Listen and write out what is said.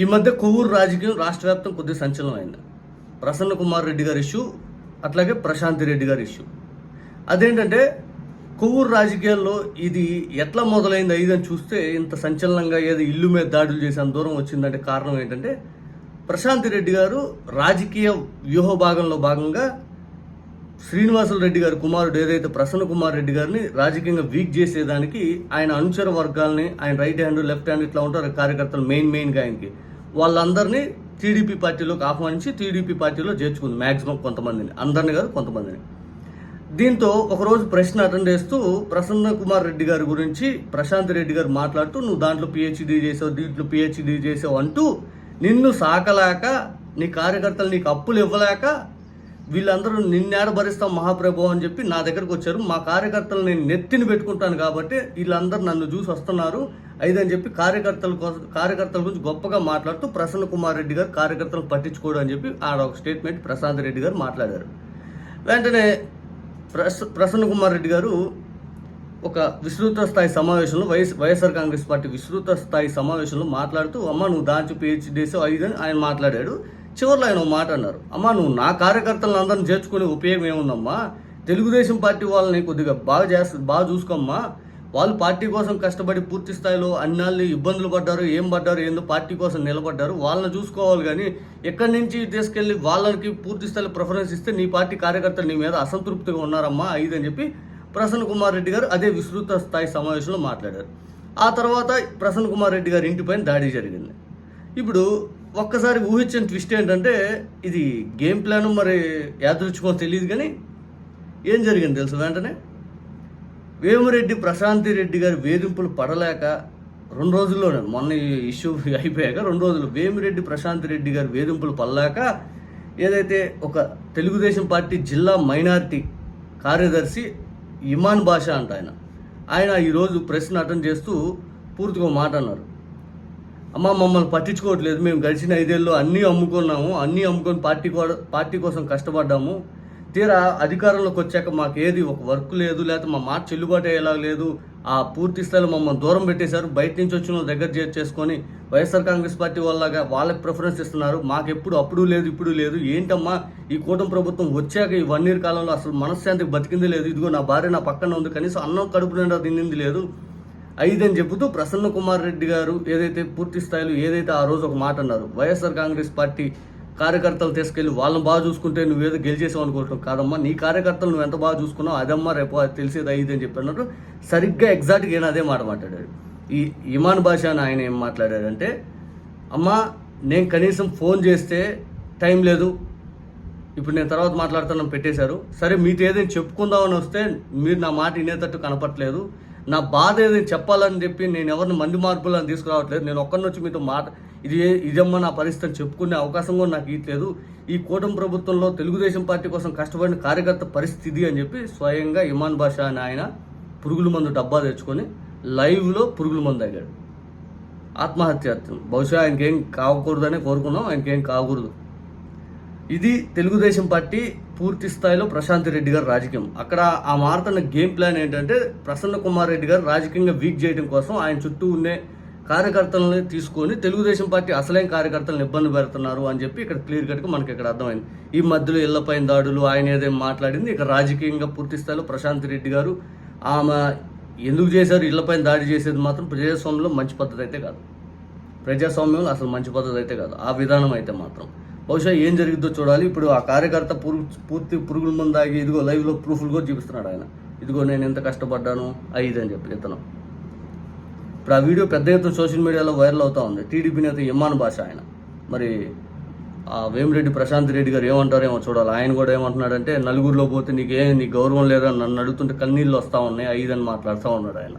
ఈ మధ్య కొవ్వూరు రాజకీయం రాష్ట్ర వ్యాప్తం కొద్దిగా సంచలనమైంది. ప్రసన్న కుమార్ రెడ్డి గారి ఇష్యూ అట్లాగే ప్రశాంతి రెడ్డి గారి ఇష్యూ. అదేంటంటే కొవ్వూరు రాజకీయాల్లో ఇది ఎట్లా మొదలైంది ఐదు అని చూస్తే ఇంత సంచలనంగా ఏదో ఇల్లు మీద దాడులు చేసే అంత దూరం వచ్చిందంటే కారణం ఏంటంటే ప్రశాంతి రెడ్డి గారు రాజకీయ వ్యూహ భాగంలో భాగంగా శ్రీనివాసులు రెడ్డి గారి కుమారుడు ఏదైతే ప్రసన్న కుమార్ రెడ్డి గారిని రాజకీయంగా వీక్ చేసేదానికి ఆయన అనుచర వర్గాల్ని ఆయన రైట్ హ్యాండ్ లెఫ్ట్ హ్యాండ్ ఇట్లా ఉంటారు కార్యకర్తలు మెయిన్ మెయిన్గా ఆయనకి. వాళ్ళందరినీ టీడీపీ పార్టీలోకి ఆహ్వానించి టీడీపీ పార్టీలో చేర్చుకుంది మ్యాక్సిమం కొంతమందిని. అందరిని కాదు కొంతమందిని. దీంతో ఒకరోజు ప్రశ్న అటెండ్ చేస్తూ ప్రసన్న కుమార్ రెడ్డి గారి గురించి ప్రశాంత్ రెడ్డి గారు మాట్లాడుతూ నువ్వు దాంట్లో పిహెచ్డీ చేసావు దీంట్లో పిహెచ్డీ చేసావు అంటూ నిన్ను సాకలేక నీ కార్యకర్తలు నీకు అప్పులు ఇవ్వలేక వీళ్ళందరూ నిన్నేడ భరిస్తాం మహాప్రభు అని చెప్పి నా దగ్గరకు వచ్చారు. మా కార్యకర్తలు నేను నెత్తిని పెట్టుకుంటాను కాబట్టి వీళ్ళందరూ నన్ను చూసి వస్తున్నారు. అయిదని చెప్పి కార్యకర్తల కోసం కార్యకర్తల గురించి గొప్పగా మాట్లాడుతూ ప్రసన్న కుమార్ రెడ్డి గారు కార్యకర్తలను పట్టించుకోడు అని చెప్పి ఆడ ఒక స్టేట్మెంట్ ప్రశాంత్ రెడ్డి గారు మాట్లాడారు. వెంటనే ప్రస ప్రసన్న కుమార్ రెడ్డి గారు ఒక విస్తృత స్థాయి సమావేశంలో వైఎస్ వైఎస్ఆర్ కాంగ్రెస్ పార్టీ విస్తృత స్థాయి సమావేశంలో మాట్లాడుతూ అమ్మ నువ్వు దాంచి పిహెచ్డీస్ ఐదు అని ఆయన మాట్లాడాడు. చివరిలో ఆయన ఒక మాట అన్నారు. అమ్మ నువ్వు నా కార్యకర్తలను అందరిని చేర్చుకునే ఉపయోగం ఏముందమ్మా? తెలుగుదేశం పార్టీ వాళ్ళని కొద్దిగా బాగా చేస్త బాగా చూసుకోమ్మా? వాళ్ళు పార్టీ కోసం కష్టపడి పూర్తి స్థాయిలో అన్నాళ్ళు ఇబ్బందులు పడ్డారు ఏం పడ్డారు ఏందో పార్టీ కోసం నిలబడ్డారు. వాళ్ళని చూసుకోవాలి కానీ ఎక్కడి నుంచి తీసుకెళ్ళి వాళ్ళకి పూర్తి స్థాయిలో ప్రిఫరెన్స్ ఇస్తే నీ పార్టీ కార్యకర్తలు నీ మీద అసంతృప్తిగా ఉన్నారమ్మా ఐదు అని చెప్పి ప్రసన్న కుమార్ రెడ్డి గారు అదే విస్తృత స్థాయి సమావేశంలో మాట్లాడారు. ఆ తర్వాత ప్రసన్న కుమార్ రెడ్డి గారి ఇంటిపైన దాడి జరిగింది. ఇప్పుడు ఒక్కసారి ఊహించిన ట్విస్ట్ ఏంటంటే ఇది గేమ్ ప్లాన్ మరి యాదృచ్ఛికో తెలియదు కానీ ఏం జరిగింది తెలుసు వెంటనే? వేమిరెడ్డి ప్రశాంతి రెడ్డి గారి వేధింపులు పడలేక రెండు రోజుల్లోనే మొన్న ఈ ఇష్యూ అయిపోయాక రెండు రోజులు వేమిరెడ్డి ప్రశాంతి రెడ్డి గారి వేధింపులు పడలేక ఏదైతే ఒక తెలుగుదేశం పార్టీ జిల్లా మైనారిటీ కార్యదర్శి ఇమాన్ బాషా అంట ఆయన ఆయన ఈరోజు ప్రశ్న అటెండ్ చేస్తూ పూర్తిగా మాట అన్నారు. అమ్మ మమ్మల్ని పట్టించుకోవట్లేదు. మేము గడిచిన ఐదేళ్ళు అన్నీ అమ్ముకున్నాము. అన్నీ అమ్ముకొని పార్టీ కో- పార్టీ కోసం కష్టపడ్డాము. తీరా అధికారంలోకి వచ్చాక మాకు ఏది ఒక వర్క్ లేదు లేకపోతే మా మాట చెల్లుబాటు అయ్యేలా లేదు. ఆ పూర్తి స్థాయిలో మమ్మల్ని దూరం పెట్టేశారు. బయట నుంచి వచ్చిన వాళ్ళ దగ్గర చేసుకొని వైఎస్ఆర్ కాంగ్రెస్ పార్టీ వాళ్ళగా వాళ్ళకి ప్రిఫరెన్స్ ఇస్తున్నారు. మాకు ఎప్పుడు అప్పుడు లేదు ఇప్పుడు లేదు. ఏంటమ్మా ఈ కూటమి ప్రభుత్వం వచ్చాక ఈ వన్ ఇయర్ కాలంలో అసలు మనశ్శాంతికి బతికింది లేదు. ఇదిగో నా భార్య నా పక్కన ఉంది. కనీసం అన్నం కడుపు నిండా తిన్నింది లేదు. ఐదని చెబుతూ ప్రసన్న కుమార్ రెడ్డి గారు ఏదైతే పూర్తి స్థాయిలో ఏదైతే ఆ రోజు ఒక మాట అన్నారు వైఎస్ఆర్ కాంగ్రెస్ పార్టీ కార్యకర్తలు తీసుకెళ్ళి వాళ్ళని బాగా చూసుకుంటే నువ్వేదో గెలిచేసావు అనుకుంటాం కాదమ్మా నీ కార్యకర్తలు నువ్వు ఎంత బాగా చూసుకున్నావు అదమ్మా రేపు అది తెలిసేది ఐదు అని చెప్పి అన్నట్టు సరిగ్గా ఎగ్జాక్ట్గా ఈయన అదే మాట మాట్లాడాడు ఈ ఇమాన్ బాషా అని ఆయన ఏం మాట్లాడాడంటే అమ్మా నేను కనీసం ఫోన్ చేస్తే టైం లేదు. ఇప్పుడు నేను తర్వాత మాట్లాడుతాను పెట్టేశారు. సరే మీతో ఏదైనా చెప్పుకుందామని వస్తే మీరు నా మాట వినేటట్టు కనపట్లేదు నా బాధ ఏది చెప్పాలని చెప్పి నేను ఎవరిని మంది మార్పులను తీసుకురావట్లేదు. నేను ఒక్కరిని వచ్చి మీతో మాట ఇది ఇదమ్మా నా పరిస్థితి చెప్పుకునే అవకాశం కూడా నాకు ఇట్లేదు ఈ కూటమి ప్రభుత్వంలో తెలుగుదేశం పార్టీ కోసం కష్టపడిన కార్యకర్త పరిస్థితి ఇది అని చెప్పి స్వయంగా ఇమాన్ బాషా అని ఆయన పురుగుల మందు డబ్బా తెచ్చుకొని లైవ్లో పురుగుల మందు తాగాడు. ఆత్మహత్య బహుశా ఆయనకేం కాకూడదనే కోరుకున్నాం ఆయనకేం కాకూడదు. ఇది తెలుగుదేశం పార్టీ పూర్తి స్థాయిలో ప్రశాంత్ రెడ్డి గారు రాజకీయం. అక్కడ ఆ మారుతున్న గేమ్ ప్లాన్ ఏంటంటే ప్రసన్న కుమార్ రెడ్డి గారు రాజకీయంగా వీక్ చేయడం కోసం ఆయన చుట్టూ ఉండే కార్యకర్తలను తీసుకొని తెలుగుదేశం పార్టీ అసలైన కార్యకర్తలను ఇబ్బంది పెడుతున్నారు అని చెప్పి ఇక్కడ క్లియర్ కట్గా మనకి ఇక్కడ అర్థమైంది. ఈ మధ్యలో ఇళ్ళపైన దాడులు ఆయన ఏదైనా మాట్లాడింది ఇక రాజకీయంగా పూర్తి స్థాయిలో ప్రశాంత్ రెడ్డి గారు ఆమె ఎందుకు చేశారు ఇళ్ళపైన దాడి చేసేది మాత్రం ప్రజాస్వామ్యంలో మంచి పద్ధతి అయితే కాదు. ప్రజాస్వామ్యంలో అసలు మంచి పద్ధతి అయితే కాదు. ఆ విధానం అయితే మాత్రం. బహుశా ఏం జరిగిందో చూడాలి. ఇప్పుడు ఆ కార్యకర్త పురుగు పూర్తి పురుగుల మంది ఇదిగో లైవ్లో ప్రూఫ్లు కూడా చూపిస్తున్నాడు ఆయన. ఇదిగో నేను ఎంత కష్టపడ్డాను అయ్యిదని అని చెప్పి ఇతను. ఇప్పుడు ఆ వీడియో పెద్ద ఎత్తున సోషల్ మీడియాలో వైరల్ అవుతా ఉంది. టీడీపీ నేత ఇమ్మాన్ భాష ఆయన. మరి ఆ వేమిరెడ్డి ప్రశాంత్ రెడ్డి గారు ఏమంటారేమో చూడాలి. ఆయన కూడా ఏమంటున్నాడంటే నలుగురిలో పోతే నీకేం నీ గౌరవం లేదా నన్ను అడుగుతుంటే కన్నీళ్ళు వస్తూ ఉన్నాయి ఐదు అని మాట్లాడుతూ ఉన్నాడు ఆయన.